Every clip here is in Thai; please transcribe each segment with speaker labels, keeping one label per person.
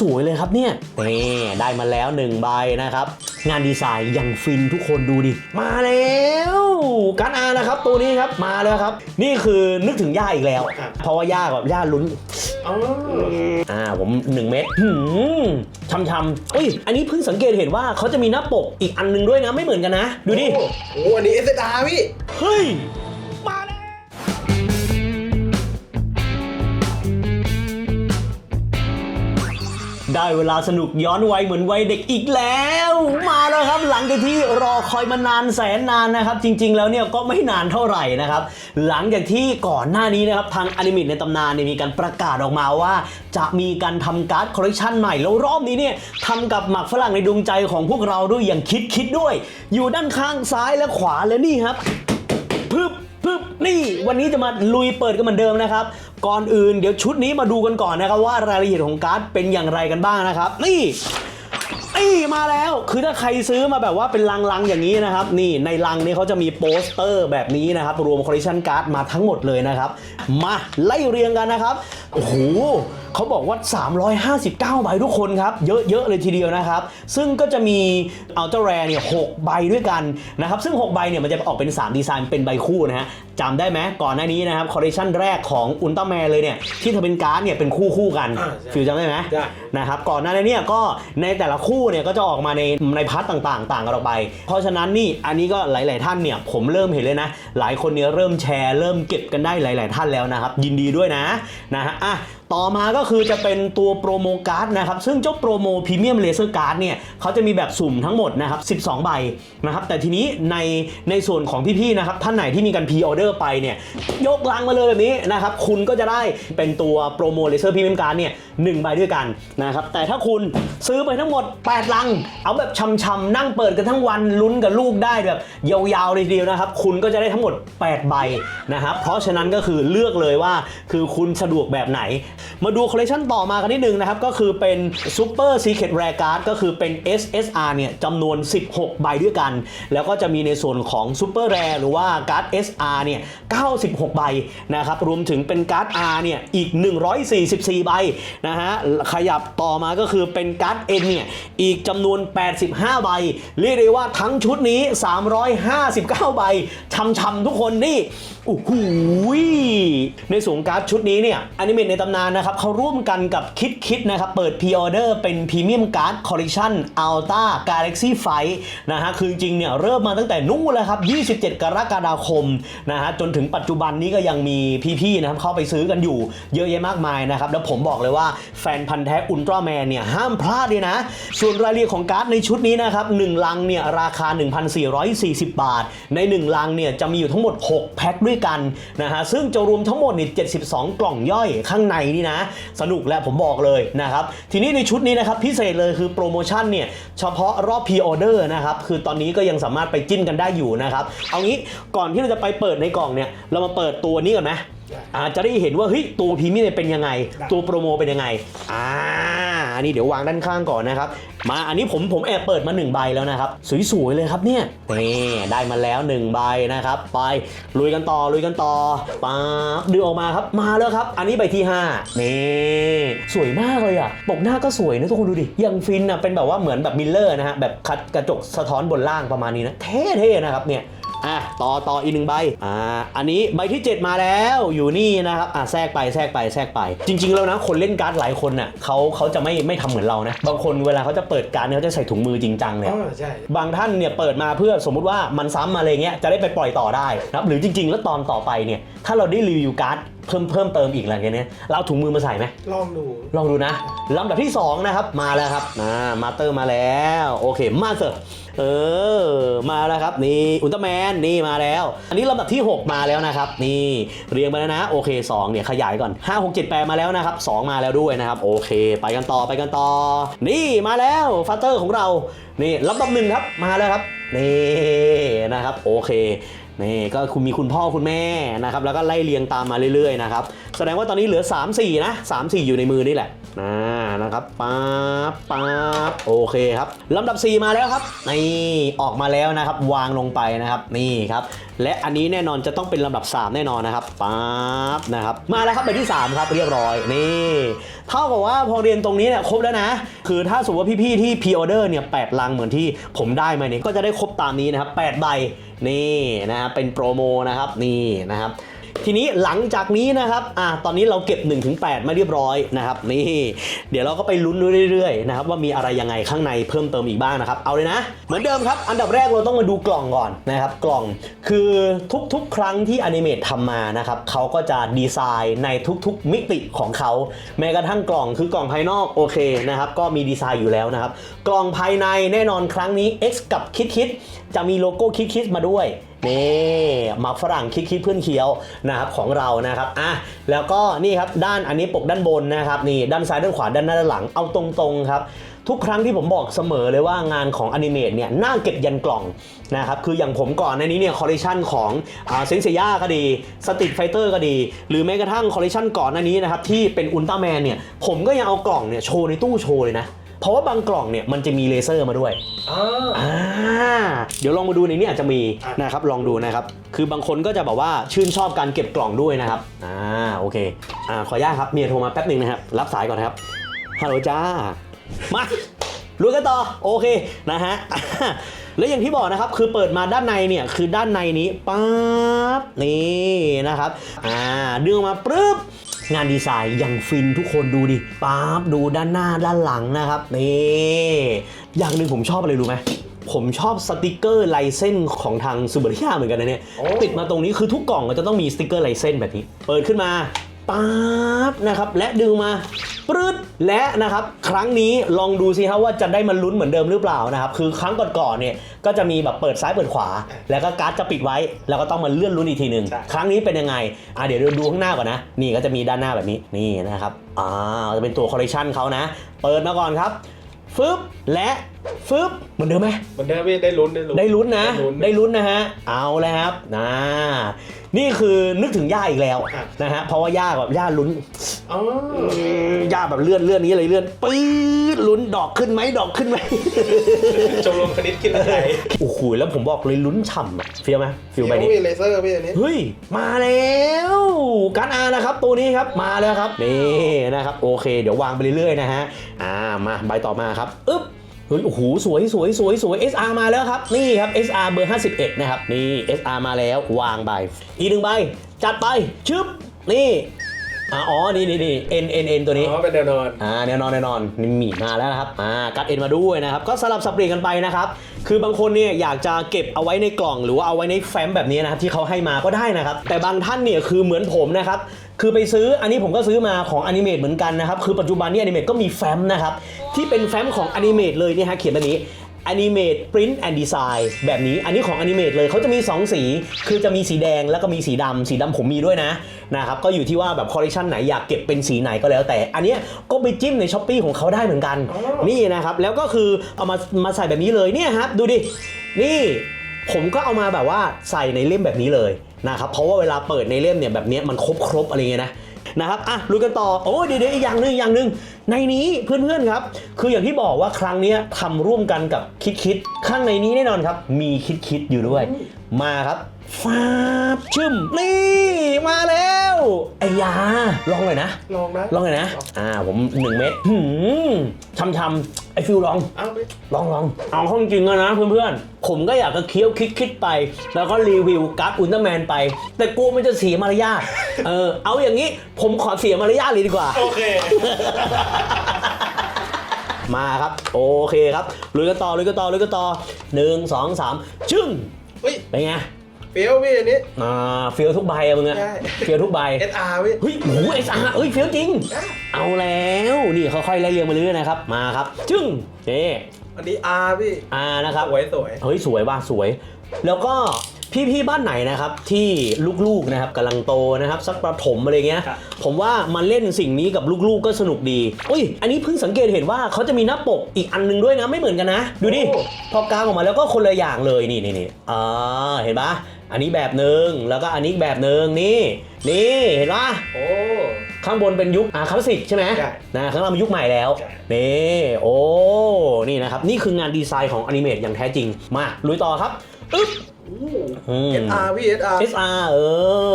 Speaker 1: สวยๆเลยครับเนี่ยนี่ได้มาแล้วหนึ่งใบนะครับงานดีไซน์ยังฟินทุกคนดูดิ มาแล้วการอานะครับตัวนี้ครับมาแล้วครับ นี่คือนึกถึงย่าอีกแล้ว
Speaker 2: ครับ
Speaker 1: เพราะว่าย่าแบบย่าลุ้น
Speaker 2: อ๋อ
Speaker 1: อ่าผม1เม็ดหืมช้ำๆเอ้ยอันนี้เพิ่งสังเกตเห็นว่าเขาจะมีหน้าปกอีกอันหนึงด้วยนะไม่เหมือนกันนะ ดูดิ
Speaker 2: โอ้โหอันนี้เอสดาพี่
Speaker 1: เฮ้ย ได้เวลาสนุกย้อนวัยเหมือนวัยเด็กอีกแล้ว มาแล้วครับหลังจากที่รอคอยมานานแสนนานนะครับ จริง ๆ แล้วเนี่ยก็ไม่นานเท่าไหร่นะครับ หลังจากที่ก่อนหน้านี้นะครับทางอนิเมตในตำนานเนี่ยมีการประกาศออกมาว่า จะมีการทำการ์ดคอลเลคชันใหม่แล้วรอบนี้เนี่ยทำกับหมักฝรั่งในดวงใจของพวกเราด้วยอย่างคิดคิดด้วย อยู่ด้านข้างซ้ายและขวาและนี่ครับพึบพึบ นี่วันนี้จะมาลุยเปิดกันเหมือนเดิมนะครับ ก่อนอื่นเดี๋ยวชุดนี้มาดูกันก่อนนะครับว่ารายละเอียดของการ์ดเป็นอย่างไรกันบ้างนะครับ นี่นี่มาแล้วคือถ้าใครซื้อมาแบบว่าเป็นลังๆอย่างนี้นะครับนี่ในลังนี้เขาจะมีโปสเตอร์แบบนี้นะครับ รวมคอลเลคชันการ์ดมาทั้งหมดเลยนะครับ มาไล่เรียงกันนะครับ โอ้โหเขาบอกว่า 359 ใบทุกคนครับ เยอะ ๆ เลยทีเดียวนะครับ ซึ่งก็จะมีอัลต a าแรเนี่ย6ใบด้วยกันนะครับ ซึ่ง 6 ใบเนี่ยมันจะออกเป็น 3 ดีไซน์เป็นใบคู่นะฮะจำได้ไหมก่อนหน้านี้นะครับคอลเลคชันแรกของอุลตร้าแมนเลยเนี่ยที่ทำเป็นการ์ดเนี่ยเป็นคู่คู่ๆกัน
Speaker 2: อ่าใช่
Speaker 1: ฟิลจำได้ไหม
Speaker 2: ได้
Speaker 1: นะครับก่อนหน้านี้เนี่ยก็ในแต่ละคู่เนี่ยก็จะออกมาในในพาร์ทต่างๆ ต่างกันออกไป เพราะฉะนั้นนี่อันนี้ก็หลาย ๆ ท่านเนี่ยผมเริ่มเห็นเลยนะ หลายคนเนี่ยเริ่มแชร์เริ่มเก็บกันได้หลาย ๆ ท่านแล้วนะครับยินดีด้วยนะนะฮะอะต่อมาก็คือจะเป็นตัวโปรโมการ์ดนะครับ ซึ่งเจ้าโปรโมพรีเมียมเลเซอร์การ์ดเนี่ยเขาจะมีแบบสุ่มทั้งหมดนะครับ 12 ใบนะครับ แต่ทีนี้ในในส่วนของพี่ๆนะครับ ท่านไหนที่มีการพรีออเดอร์ไปเนี่ยยกลังมาเลยแบบนี้นะครับ คุณก็จะได้เป็นตัวโปรโมเลเซอร์พรีเมียมการ์ดเนี่ยหนึ่งใบด้วยกันนะครับแต่ถ้าคุณซื้อไปทั้งหมด 8 ลัง เอาแบบช่ำๆนั่งเปิดกันทั้งวันลุ้นกับลูกได้แบบยาวๆเลยทีเดียวนะครับ คุณก็จะได้ทั้งหมด 8 ใบนะครับเพราะฉะนั้นก็คือเลือกเลยว่าคือคุณสะดวกแบบไหนมาดูคอลเลคชันต่อมากันนิดนึงนะครับ ก็คือเป็น Super Secret Rare Card ก็คือเป็น SSR เนี่ยจำนวน 16 ใบด้วยกัน แล้วก็จะมีในส่วนของ Super Rare หรือว่าการ์ด SR เนี่ย 96 ใบนะครับ รวมถึงเป็นการ์ด R เนี่ย อีก 144 ใบนะฮะ ขยับต่อมาก็คือเป็นการ์ด N เนี่ย อีกจำนวน 85 ใบ เรียกได้ว่าทั้งชุดนี้ 359 ใบช่ำๆทุกคนนี่โอ้โหในส่วนของการ์ดชุดนี้เนี่ยอนิเมตในตำนานนะครับเขาร่วมกันกับคิดคิดนะครับ เปิดพ r ออเดอร์เป็นพรีเมียมการ์ดคอลเล t ชันอัลต้ากาแล็กซี่ไฟนะฮะคือจริงเนี่ยเริ่มมาตั้งแต่นู้นแล้วครับ 27 กรกฎาคมนะฮะจนถึงปัจจุบันนี้ก็ยังมีพี่ๆนะครับเข้าไปซื้อกันอยู่เยอะแยะมากมายนะครับ แล้วผมบอกเลยว่าแฟนพันธ์แท้อุลตร้าแมนเนี่ยห้ามพลาดเลยนะ ส่วนรายละเอียดของการ์ดในชุดนี้นะครับหนึ่งลังเนี่ยราคา 1,440 บาท ใน 1 ลังเนี่ยจะมีอยู่ทั้งหมด 6 แพ็คด้วยกันนะฮะซึ่งจะรวมทั้งหมดนี่72 กล่องย่อยข้างในนี่นะ สนุกและผมบอกเลยนะครับทีนี้ในชุดนี้นะครับพิเศษเลยคือโปรโมชั่นเนี่ยเฉพาะรอบพ r ออเดอร์นะครับคือตอนนี้ก็ยังสามารถไปจิ้นกันได้อยู่นะครับเอางี้ก่อนที่เราจะไปเปิดในกล่องเนี่ยเรามาเปิดตัวนี้ก่อนไหม
Speaker 2: ได้
Speaker 1: อาจจะได้เห็นว่าเฮ้ยตัวพรีเมียมเป็นยังไง
Speaker 2: ได้
Speaker 1: ตัวโปรโมเป็นยังไงอ่าอั นนี้เดี๋ยววางด้านข้างก่อนนะครับ มาอันนี้ผมผมแอบเปิดมา1ใบแล้วนะครับ สวยๆเลยครับเนี่ยนี่ได้มาแล้ว1ใบนะครับ ไปลุยกันต่อลุยกันต่อป๊าบดึงออกมาครับมาแล้วครับ อันนี้ใบที่5นี่สวยมากเลยอะปกหน้าก็สวยนะทุกคนดูดิยังฟินอะเป็นแบบว่าเหมือนแบบมิลเลอร์นะฮะแบบคัดกระจกสะท้อนบนล่างประมาณนี้นะเท่ๆนะครับเนี่ย อะต่อต่ออีกหนึ่งใบอ่าอันนี้ใบที่ 7 มาแล้วอยู่นี่นะครับอะแทรกไปแทรกไปแทรกไป จริง ๆ แล้วนะคนเล่นการ์ดหลายคนน่ะเขาเขาจะไม่ไม่ทำเหมือนเรานะบางคนเวลาเขาจะเปิดการ์ดเนี่ยเขาจะใส่ถุงมือจริงจังเลย
Speaker 2: อ๋อใช่
Speaker 1: บางท่านเนี่ยเปิดมาเพื่อสมมุติว่ามันซ้ำมาอะไรเงี้ยจะได้ไปปล่อยต่อได้นะครับหรือจริง ๆ แล้วตอนต่อไปเนี่ยถ้าเราได้รีวิวการ์ดเพิ่มเพิ่มเติมอีกอะไรเงี้ยเนี่ยเราเอาถุงมือมาใส่ไหม
Speaker 2: ลองดู
Speaker 1: ลองดูนะลำดับที่ 2 นะครับ มาแล้วครับอ่ามาเตอร์มาแล้ว โอเคมาเถอะ เออ มาแล้วครับนี่อุลตร้าแมนนี่มาแล้ว อันนี้ลำดับที่ 6 มาแล้วนะครับ นี่เรียงไปแล้วนะโอเค2เนี่ยขยายก่อน 5 6 7 8 มาแล้วนะครับ2มาแล้วด้วยนะครับ โอเค ไปกันต่อไปกันต่อ นี่มาแล้วฟาเตอร์ของเรานี่ลำดับหนึ่งครับมาแล้วครับนี่นะครับโอเค นี่ก็คุณมีคุณพ่อคุณแม่นะครับแล้วก็ไล่เรียงตามมาเรื่อยๆนะครับแสดงว่าตอนนี้เหลือ 3 4 นะ 3 4 อยู่ในมือนี่แหละนะนะครับป๊าบป๊าบโอเคครับลำดับ 4 มาแล้วครับนี่ออกมาแล้วนะครับ วางลงไปนะครับนี่ครับและอันนี้แน่นอนจะต้องเป็นลำดับ 3 แน่นอนนะครับป๊าบนะครับมาแล้วครับใบที่ 3 ครับเรียบร้อยนี่เท่ากับว่าพอเรียนตรงนี้เนี่ยครบแล้วนะ คือถ้าสมมติว่าพี่ๆที่พ r ออเดอร์เนี่ยแปดลังเหมือนที่ผมได้มาเนี่ยก็จะได้ครบตามนี้นะครับ8ใบนี่นะครับเป็นโปรโมนะครับนี่นะครับ ทีนี้หลังจากนี้นะครับอะตอนนี้เราเก็บ 1-8 มาเรียบร้อยนะครับนี่เดี๋ยวเราก็ไปลุ้นเรื่อยๆนะครับว่ามีอะไรยังไงข้างในเพิ่มเติมอีกบ้างนะครับเอาเลยนะ เหมือนเดิมครับ อันดับแรกเราต้องมาดูกล่องก่อนนะครับกล่องคือทุกๆ ครั้งที่อนิเมตทำมานะครับเขาก็จะดีไซน์ในทุกๆ มิติของเขาแม้กระทั่งกล่องคือกล่องภายนอกโอเคนะครับก็มีดีไซน์อยู่แล้วนะครับกล่องภายในแน่นอนครั้งนี้ X กับคิดคิดจะมีโลโก้คิดคิดมาด้วย นี่หมักฝรั่งคิดคิดเพื่อนเคี้ยวนะครับของเรานะครับอะแล้วก็นี่ครับด้านอันนี้ปกด้านบนนะครับนี่ด้านซ้ายด้านขวาด้านหน้าด้านหลังเอาตรงๆครับทุกครั้งที่ผมบอกเสมอเลยว่างานของอนิเมตเนี่ยน่าเก็บยันกล่องนะครับคืออย่างผมก่อนในนี้เนี่ยคอลเลคชันของเซนเซียก็ดีสติ t ไฟเตอร์ก็ดี หรือแม้กระทั่งคอลเลคชันก่อนหน้านี้นะครับที่เป็นอุลตร้าแมนเนี่ยผมก็ยังเอากล่องเนี่ยโชว์ในตู้โชว์เลยนะ เพราะว่าบางกล่องเนี่ยมันจะมีเลเซอร์มาด้วย
Speaker 2: อ่า
Speaker 1: อ่าเดี๋ยวลองมาดูในนี้อาจจะมี
Speaker 2: อะ
Speaker 1: นะครับลองดูนะครับ คือบางคนก็จะแบบว่าชื่นชอบการเก็บกล่องด้วยนะครับอ่าโอเคอ่าขออนุญาตครับเมียโทรมาแป๊บหนึ่งนะครับรับสายก่อนนะครับฮัลโหลจ้ามาลุยกันต่อโอเคนะฮะ แล้วอย่างที่บอกนะครับคือเปิดมาด้านในเนี่ยคือด้านในนี้ปั๊บนี่นะครับอ่าดึงออกมาปึ๊บ งานดีไซน์อย่างฟินทุกคนดูดิปั๊บดูด้านหน้าด้านหลังนะครับนี่อย่างหนึ่งผมชอบอะไรรู้ไหมผมชอบสติกเกอร์ลายเส้นของทางซูเปอร์ย่าเหมือนกันนะเนี่ย
Speaker 2: โอ้
Speaker 1: ติดมาตรงนี้คือทุกกล่องก็จะต้องมีสติกเกอร์ลายเส้นแบบนี้ เปิดขึ้นมา ปั๊บนะครับและดึงมาปรึดและนะครับครั้งนี้ลองดูสิครับว่าจะได้มันลุ้นเหมือนเดิมหรือเปล่านะครับคือครั้งก่อนๆเนี่ยก็จะมีแบบเปิดซ้ายเปิดขวา แล้วก็การ์ดจะปิดไว้ แล้วก็ต้องมาเลื่อนลุ้นอีกทีหนึ่ง
Speaker 2: ใช่
Speaker 1: ครั้งนี้เป็นยังไงอะเดี๋ยวเราดูข้างหน้าก่อนนะ นี่ก็จะมีด้านหน้าแบบนี้นี่นะครับอ่าจะเป็นตัวคอลเลคชันเขานะ เปิดมาก่อนครับฟึบและ ฟึบเหมือนเดิมไหม
Speaker 2: เหมันเดิมพี่ได้ลุ้นได้ลุ้น
Speaker 1: ได้ลุ้นนะ
Speaker 2: ได้ลุ้น
Speaker 1: ได้ลุ้นนะฮะ เอาแล้วครับนะนี่คือนึกถึงย่าอีกแล้ว
Speaker 2: ครับ
Speaker 1: นะฮะเพราะว่าย่าแบบย่าลุ้น
Speaker 2: อ๋อ
Speaker 1: ย่าแบบเลื่อนเลื่อนนี้เลยเลื่อนปื๊ดลุ้นดอกขึ้นไหมดอกขึ้นไหม
Speaker 2: ชมรมคณิตคิดอะไร
Speaker 1: โอ้โหแล้วผมบอกเลยลุ้นฉ่ำอะเฟียวไหมฟิลใบนี้
Speaker 2: มีเลเซอร์พี่อันนี้
Speaker 1: เฮ้ย มาแล้วการอานะครับตัวนี้ครับมาแล้วครับนี่นะครับโอเค เดี๋ยววางไปเรื่อยๆนะฮะอ่ามาใบต่อมาครับอึ๊บเฮ้ย โอ้โหสวยสวยสวยสวย SR มาแล้วครับ นี่ครับ SR เบอร์ 51 นะครับ นี่ SR มาแล้ววางใบ อีกหนึ่งใบ จัดไป ชึบ นี่อ่าอ๋อ นี่นี่นี่ N N N ตัวนี้
Speaker 2: อ๋อ เป็นแนวนอน
Speaker 1: อ่า แน่นอนแน่นอนนี่มีมาแล้วนะครับ อ่า กัดเอ็นมาด้วยนะครับ ก็สลับสับเปลี่ยนกันไปนะครับ คือบางคนเนี่ยอยากจะเก็บเอาไว้ในกล่องหรือว่าเอาไว้ในแฟ้มแบบนี้นะครับที่เขาให้มาก็ได้นะครับ แต่บางท่านเนี่ยคือเหมือนผมนะครับ คือไปซื้ออันนี้ผมก็ซื้อมาของอนิเมตเหมือนกันนะครับ คือปัจจุบันนี้อนิเมตก็มีแฟ้มนะครับ ที่เป็นแฟ้มของอนิเมตเลยเนี่ยฮะเขียนแบบนี้ Animate Print and Design แบบนี้อันนี้ของ Animate เลยเขาจะมี 2 สี คือจะมีสีแดงแล้วก็มีสีดำสีดำผมมีด้วยนะนะครับก็อยู่ที่ว่าแบบคอลเลคชันไหนอยากเก็บเป็นสีไหนก็แล้วแต่ อันเนี้ยก็ไปจิ้มในช้อปปีของเขาได้เหมือนกัน
Speaker 2: อ๋อ
Speaker 1: นี่นะครับแล้วก็คือเอามามาใส่แบบนี้เลยเนี่ยครับดูดินี่ผมก็เอามาแบบว่าใส่ในเล่มแบบนี้เลย นะครับเพราะว่าเวลาเปิดในเล่มเนี่ยแบบนี้มันครบครบอะไรเงี้ยนะนะครับอะลุยกันต่อโอ้ยเดี๋ยวอีกอย่างหนึ่งอย่างหนึ่งในนี้เพื่อนๆครับ คืออย่างที่บอกว่าครั้งนี้ทำร่วมกันกับคิดคิดข้างในนี้แน่นอนครับ มีคิดคิดอยู่ด้วย มาครับฟ้าบชึมนี่มาแล้วไอ้ยาลองเลยนะ
Speaker 2: ลองนะ
Speaker 1: ลองเลยนะอ่าผมหนึ่งเม็ดหืมช้ำๆไอ้ฟิวลอง
Speaker 2: เอาไป
Speaker 1: ลองลองเอาข้อจริงๆอะนะเพื่อนๆ ผมก็อยากจะเคี้ยวคิดคิดไป แล้วก็รีวิวการ์ดอุลตร้าแมนไป แต่กลัวมันจะเสียมารยาทเออเอาอย่างนี้ผมขอเสียมารยาทเลยดีกว่า
Speaker 2: โอเค
Speaker 1: มาครับ โอเคครับลุยกันต่อลุยกันต่อลุยกันต่อหนึ่งสองสามชึ่ง
Speaker 2: เฮ้ย
Speaker 1: เป็นไง
Speaker 2: เฟี้ยวพี่อันนี้
Speaker 1: อ่าเฟี้ยวทุกใบอะมึงอะ
Speaker 2: ใช่
Speaker 1: เฟี้ยวทุกใบ
Speaker 2: SR พี่
Speaker 1: เฮ้ยโอ้เอสอาร์เอ้ยเฟี้ยวจริง
Speaker 2: อะ
Speaker 1: เอาแล้วนี่ค่อยๆไล่เรียงมาเรื่อยๆนะครับ มาครับชึ่งนี่
Speaker 2: อันนี้ R พี่
Speaker 1: อ่านะครับ
Speaker 2: สวยสวย
Speaker 1: เฮ้ยสวยว่ะสวย แล้วก็ พี่ๆบ้านไหนนะครับที่ลูกๆนะครับกำลังโตนะครับสักประถมอะไรเงี้ย
Speaker 2: ครับ
Speaker 1: ผมว่ามาเล่นสิ่งนี้กับลูกๆก็สนุกดีอุ้ยอันนี้เพิ่งสังเกตเห็นว่าเขาจะมีหน้าปกอีกอันหนึงด้วยนะไม่เหมือนกันนะ ดูดิ
Speaker 2: โอ้
Speaker 1: พอกางออกมาแล้วก็คนละอย่างเลยนี่นี่นี่อ่าเห็นปะอันนี้แบบหนึ่งแล้วก็อันนี้อีกแบบหนึ่งนี่ นี่เห็นปะ
Speaker 2: โอ้
Speaker 1: ข้างบนเป็นยุคอาคลาสสิกใช่ไหม
Speaker 2: ใช่
Speaker 1: นะข้างล่างเป็นยุคใหม่แล้ว
Speaker 2: ใช่
Speaker 1: นี่โอ้ นี่นะครับ นี่คืองานดีไซน์ของอนิเมตอย่างแท้จริง มา ลุยต่อครับ อึ๊บ อืม
Speaker 2: เอสอาร์พี่เอสอาร์
Speaker 1: SR เอ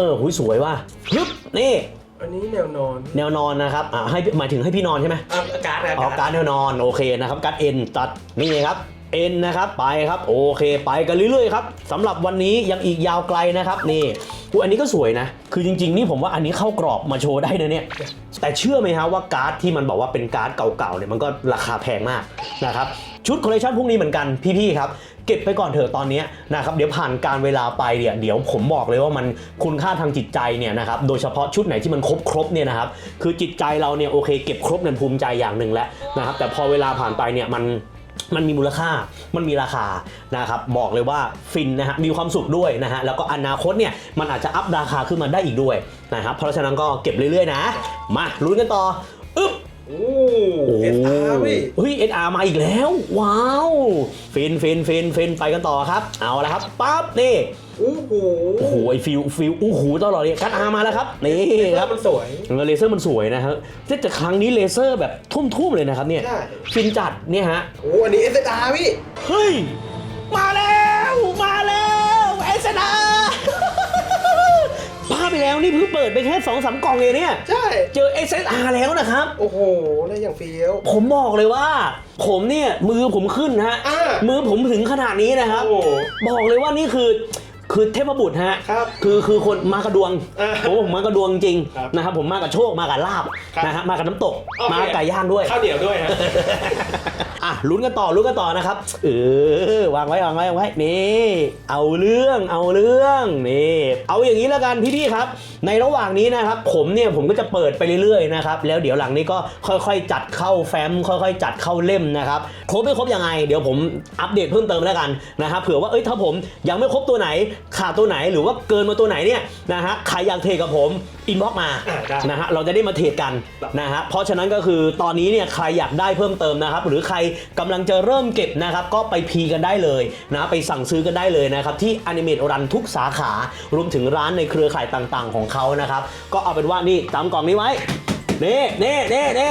Speaker 1: อหุยสวยว่ะฮึบนี่
Speaker 2: อันนี้แนวนอน
Speaker 1: แนวนอนนะครับอ่าให้หมายถึงให้พี่นอนใช่ไหม
Speaker 2: อะการ์ดนะ
Speaker 1: อ๋อการดแนวนอนโอเคนะครับการดเอ็นตัดนี่ครับเอ็นนะครับไปครับโอเคไปกันเรื่อยๆครับสำหรับวันนี้ยังอีกยาวไกลนะครับนี่อุ๊ยอันนี้ก็สวยนะ คือจริง ๆ นี่ผมว่าอันนี้เข้ากรอบมาโชว์ได้นะเนี่ยแต่เชื่อไหมฮะว่าการ์ดที่มันบอกว่าเป็นการ์ดเก่าๆเนี่ยมันก็ราคาแพงมากนะครับชุดคอลเลคชันพวกนี้เหมือนกันพี่ๆครับ เก็บไปก่อนเถอะตอนนี้นะครับเดี๋ยวผ่านการเวลาไปเนี่ยเดี๋ยวผมบอกเลยว่ามันคุณค่าทางจิตใจเนี่ยนะครับโดยเฉพาะชุดไหนที่มันครบครบเนี่ยนะครับคือจิตใจเราเนี่ยโอเคเก็บครบเนี่ยภูมิใจอย่างหนึ่งแล้วนะครับแต่พอเวลาผ่านไปเนี่ยมันมันมีมูลค่า มันมีราคา นะครับ บอกเลยว่าฟินนะฮะ มีความสุขด้วยนะฮะ แล้วก็อนาคตเนี่ย มันอาจจะอัพราคาขึ้นมาได้อีกด้วยนะครับ เพราะฉะนั้นก็เก็บเรื่อยๆนะ มาลุ้นกันต่อ
Speaker 2: เอสอาร์พี่
Speaker 1: เฮ้ย SR มาอีกแล้ว ว้าวฟินฟินฟินฟินไปกันต่อครับ เอาละครับปั๊บนี่
Speaker 2: โอ้โห
Speaker 1: โอ้โหไอฟิลฟิลอู้หูตลอดเลยกัดอามาแล้วครับนี่ครับ
Speaker 2: มันสวย
Speaker 1: เลเซอร์มันสวยนะฮะแต่ครั้งนี้เลเซอร์แบบทุ่มๆเลยนะครับเนี่ย
Speaker 2: ใช่
Speaker 1: ฟินจัดเนี่ยฮะ
Speaker 2: โอ้อันนี้เอสอาร์พี่
Speaker 1: เฮ้ยมาแล้วมาแล้วเอสนาบ้า ไปแล้วนี่เพิ่งเปิดไปแค่สองสามกล่องเองเนี่ย
Speaker 2: ใช่
Speaker 1: เจอ SSR แล้วนะครับ
Speaker 2: โอ้โหได้อย่างเฟี้ยว
Speaker 1: ผมบอกเลยว่า ผมเนี่ยมือผมขึ้นนะฮะ
Speaker 2: อ่า
Speaker 1: มือผมถึงขนาดนี้นะครับ
Speaker 2: โอ้โห
Speaker 1: บอกเลยว่านี่คือ คือเทพบุตรฮะ
Speaker 2: ครับ
Speaker 1: คือคือคนมากระดวง
Speaker 2: อ่า
Speaker 1: ผมผมมากระดวงจริง
Speaker 2: ครับ
Speaker 1: นะครับผมมากับโชคมากับลาบ
Speaker 2: ครับ
Speaker 1: นะฮะมากับน้ำตก
Speaker 2: โอเค
Speaker 1: มากับไก่ย่างด้วย
Speaker 2: ข้าวเหนียวด้วยฮะ
Speaker 1: อะลุ้นกันต่อลุ้นกันต่อนะครับเออวางไว้วางไว้วางไว้นี่เอาเรื่องเอาเรื่องนี่เอาอย่างนี้แล้วกันพี่ๆครับ ในระหว่างนี้นะครับ ผมเนี่ยผมก็จะเปิดไปเรื่อยๆนะครับแล้วเดี๋ยวหลังนี้ก็ค่อยๆ จัดเข้าแฟ้มค่อย ๆ จัดเข้าเล่มนะครับครบไม่ครบยังไง เดี๋ยวผมอัปเดตเพิ่มเติมแล้วกันนะครับเผื่อว่าเอ้ยถ้าผมยังไม่ครบตัวไหนขาดตัวไหนหรือว่าเกินมาตัวไหนเนี่ยนะฮะใครอยากเทรดกับผมอินบ็อกมา
Speaker 2: อ่าได้
Speaker 1: นะฮะเราจะได้มาเทรดกันนะฮะเพราะฉะนั้นก็คือตอนนี้เนี่ยใครอยากได้เพิ่มเติมนะครับ หรือใครกำลังจะเริ่มเก็บนะครับ ก็ไปพีกันได้เลยนะไปสั่งซื้อกันได้เลยนะครับ ที่ Animate Run ทุกสาขารวมถึงร้านในเครือข่ายต่างๆ ของเขานะครับ ก็เอาเป็นว่านี่จำกล่องนี้ไว้เน่เน่เน่เน่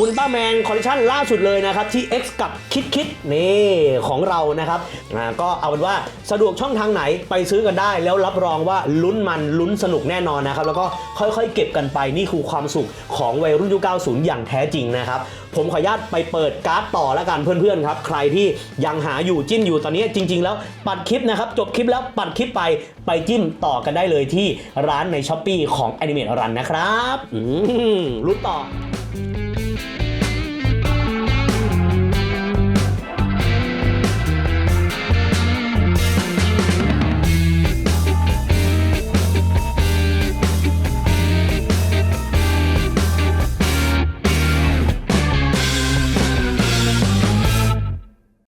Speaker 1: อุลตร้าแมนคอลเลคชันล่าสุดเลยนะครับ ที่ X กับคิดคิดนี่ของเรานะครับอ่าก็เอาเป็นว่าสะดวกช่องทางไหนไปซื้อกันได้ แล้วรับรองว่าลุ้นมันลุ้นสนุกแน่นอนนะครับ แล้วก็ค่อยๆ เก็บกันไปนี่คือความสุขของวัยรุ่นยุค 90 อย่างแท้จริงนะครับผมขออนุญาตไปเปิดการ์ดต่อแล้วกันเพื่อนๆครับ ใครที่ยังหาอยู่จิ้มอยู่ตอนนี้จริง ๆ แล้วปัดคลิปนะครับ จบคลิปแล้วปัดคลิปไปไปจิ้มต่อกันได้เลยที่ร้านในช้อปปีของ Animate Run นะครับลุ้นต่อ